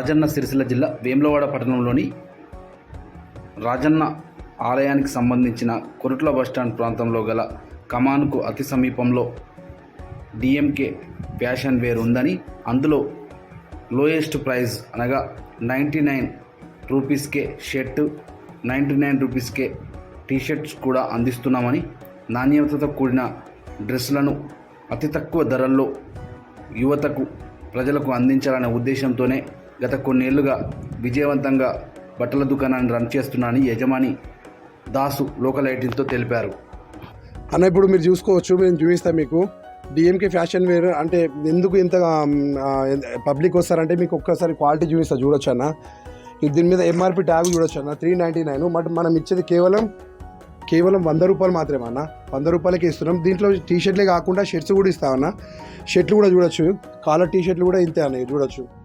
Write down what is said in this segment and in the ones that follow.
రాజన్న సిరిసిల్ల జిల్లా వేములవాడ పట్టణంలోని రాజన్న ఆలయానికి సంబంధించిన కొరుట్ల బస్టాండ్ ప్రాంతంలో గల కమాన్కు అతి సమీపంలో డిఎంకే ఫ్యాషన్ వేర్ ఉందని అందులో లోయెస్ట్ ప్రైస్ అనగా నైంటీ నైన్ రూపీస్కే షర్టు నైంటీ నైన్ రూపీస్కే టీషర్ట్స్ కూడా అందిస్తున్నామని నాణ్యతతో కూడిన డ్రెస్సులను అతి తక్కువ ధరల్లో యువతకు ప్రజలకు అందించాలనే ఉద్దేశంతోనే గత కొన్నేళ్ళుగా విజయవంతంగా బట్టల దుకాణాన్ని రన్ చేస్తున్నానని యజమాని దాసు లోకల్ ఐటీతో తెలిపారు. అన్న ఇప్పుడు మీరు చూసుకోవచ్చు మేము చూపిస్తాం మీకు. డిఎంకే ఫ్యాషన్ వేర్ అంటే ఎందుకు ఇంత పబ్లిక్ వస్తారంటే మీకు ఒక్కసారి క్వాలిటీ చూపిస్తా చూడొచ్చు అన్న. దీని మీద ఎంఆర్పి ట్యాగ్ చూడొచ్చు అన్న త్రీ నైంటీ నైన్ బట్ మనం ఇచ్చేది కేవలం కేవలం వంద రూపాయలు మాత్రమే అన్న. వంద రూపాయలకి ఇస్తున్నాం. దీంట్లో టీ షర్ట్లే కాకుండా షర్ట్స్ కూడా ఇస్తామన్నా షర్ట్లు కూడా చూడొచ్చు. కాలర్ టీ షర్ట్లు కూడా ఇంతే అన్న చూడొచ్చు.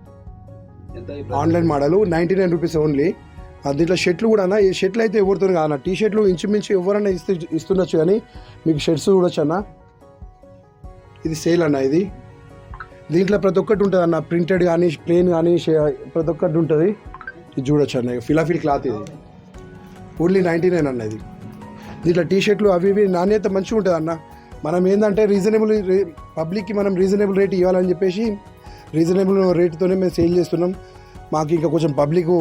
Online model ninety nine rupees only. దీంట్లో షర్ట్లు కూడా అన్న ఈ షర్ట్లు అయితే ఎవరితో కాదన్న టీ షర్ట్లు ఇంచుమించు ఎవరన్నా ఇస్తు ఇస్తుండొచ్చు కానీ మీకు షర్ట్స్ చూడొచ్చు అన్న. ఇది సేల్ అన్న ఇది. దీంట్లో ప్రతి ఒక్కటి ఉంటుంది అన్న. ప్రింటెడ్ కానీ ప్లేన్ కానీ ప్రతి ఒక్కటి ఉంటుంది. ఇది చూడొచ్చు అన్న. ఫిలాఫిల్ క్లాత్ ఇది. ఓన్లీ నైంటీ నైన్ అన్న ఇది. దీంట్లో టీ షర్ట్లు అవి ఇవి నాణ్యత మంచిగా ఉంటుంది అన్న. మనం ఏంటంటే రీజనబుల్ పబ్లిక్కి మనం రీజనబుల్ రేట్ ఇవ్వాలని చెప్పేసి రీజనబుల్ రేట్తోనే మేము సేల్ చేస్తున్నాం. మాకు ఇంకా కొంచెం పబ్లిక్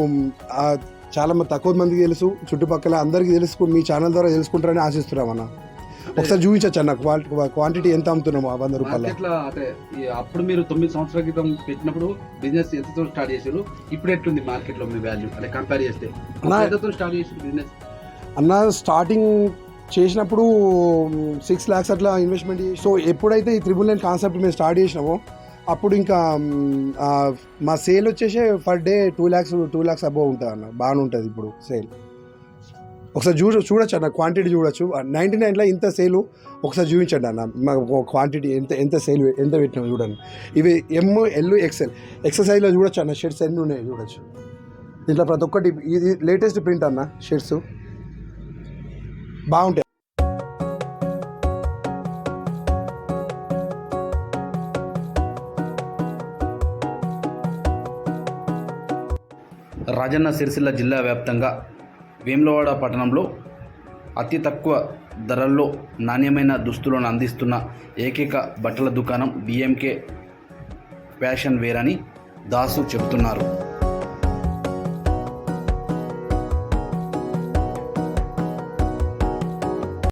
చాలా మంది తక్కువ మందికి తెలుసు. చుట్టుపక్కల అందరికీ తెలుసు. మీ ఛానల్ ద్వారా తెలుసుకుంటారని ఆశిస్తున్నాం అన్న. ఒకసారి చూపించచ్చు అన్న క్వాలిటీ క్వాంటిటీ ఎంత అమ్ముతున్నాము ఆ వంద రూపాయల? అప్పుడు మీరు తొమ్మిది సంవత్సరాల క్రితం పెట్టినప్పుడు బిజినెస్ ఎంతతో స్టార్ట్ చేశారు? ఇప్పుడు ఎట్లుంది మార్కెట్లో మీ వాల్యూ అంటే కంపేర్ చేస్తే. ఎంతతో స్టార్ట్ చేసి బిజినెస్? అన్న స్టార్టింగ్ చేసినప్పుడు సిక్స్ ల్యాక్స్ అట్లా ఇన్వెస్ట్మెంట్ సో ఎప్పుడైతే ఈ త్రిబుల్ నైన్ కాన్సెప్ట్ మేము స్టార్ట్ చేసినామో అప్పుడు ఇంకా మా సేల్ వచ్చేసి per day two lakhs two lakhs above ఉంటుంది అన్న. బాగానే ఉంటుంది ఇప్పుడు సేల్. ఒకసారి చూ చూడొచ్చు అన్న క్వాంటిటీ చూడొచ్చు. నైంటీ నైన్లో ఇంత సేలు ఒకసారి చూపించండి అన్న. మా క్వాంటిటీ ఎంత ఎంత సేల్ ఎంత పెట్టినా చూడండి. ఇవి ఎమ్ ఎల్ ఎక్సెల్ ఎక్సర్సైజ్లో చూడొచ్చు అన్న షర్ట్స్ ఎన్ని ఉన్నాయి చూడొచ్చు. దీంట్లో ప్రతి ఒక్కటి ఇది లేటెస్ట్ ప్రింట్ అన్న షర్ట్స్ బాగుంటాయి. రాజన్న సిరిసిల్ల జిల్లా వ్యాప్తంగా వేములవాడ పట్టణంలో అతి తక్కువ ధరల్లో నాణ్యమైన దుస్తులను అందిస్తున్న ఏకైక బట్టల దుకాణం బిఎంకే ఫ్యాషన్ వేర్ అని దాసు చెబుతున్నారు.